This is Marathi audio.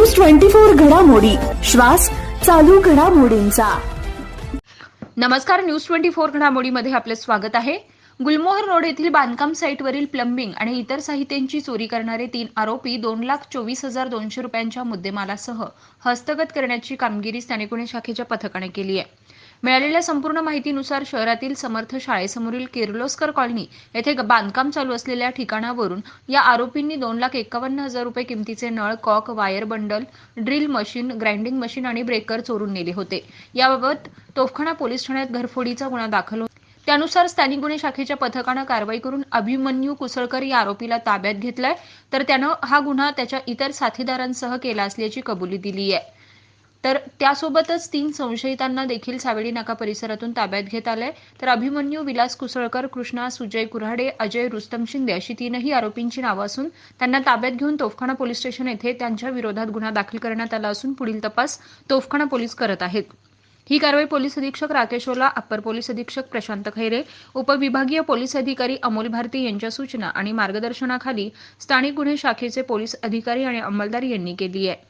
ट्वेंटी फोर घडामोडी. श्वास चालू घडामोडींचा. नमस्कार न्यूज ट्वेंटी फोर घडामोडीमध्ये आपले स्वागत आहे. गुलमोहर रोड येथील बांधकाम साईटवरील प्लंबिंग आणि इतर साहित्यांची चोरी करणारे तीन आरोपी दोन लाख चोवीस हजार दोनशे रुपयांच्या मुद्देमालासह हस्तगत करण्याची कामगिरी स्थानिक गुन्हे शाखेच्या पथकाने केली आहे. मिळालेल्या संपूर्ण माहितीनुसार शहरातील समर्थ शाळेसमोरील किर्लोस्कर कॉलनी येथे बांधकाम चालू असलेल्या ठिकाणावरून या आरोपींनी दोन लाख एकावन्न हजार रुपये किमतीचे नळ cock wire bundle drill machine grinding machine आणि ब्रेकर चोरून नेले होते. याबाबत तोफखाना पोलीस ठाण्यात घरफोडीचा गुन्हा दाखल होता त्यानुसार स्थानिक गुन्हे शाखेच्या पथकानं कारवाई करून अभिमन्यू कुसळकर या आरोपीला ताब्यात घेतलाय. तर त्यानं हा गुन्हा त्याच्या इतर साथीदारांसह केला असल्याची कबुली दिली आहे तर त्यासोबतच तीन संशयितांना देखील सावेडी नाका परिसरातून ताब्यात घेत आलंय. तर अभिमन्यू विलास कुसळकर कृष्णा सुजय कुऱ्हाडे अजय रुस्तम शिंदे अशी तीनही आरोपींची नावं असून त्यांना ताब्यात घेऊन तोफखाना पोलीस स्टेशन येथे त्यांच्या विरोधात गुन्हा दाखल करण्यात आला असून पुढील तपास तोफखाना पोलीस करत आहेत. ही कारवाई पोलीस अधीक्षक राकेश ओला अप्पर पोलीस अधीक्षक प्रशांत खैरे उपविभागीय पोलीस अधिकारी अमोल भारती यांच्या सूचना आणि मार्गदर्शनाखाली स्थानिक गुन्हे शाखेचे पोलीस अधिकारी आणि अंमलदार यांनी केली आहे.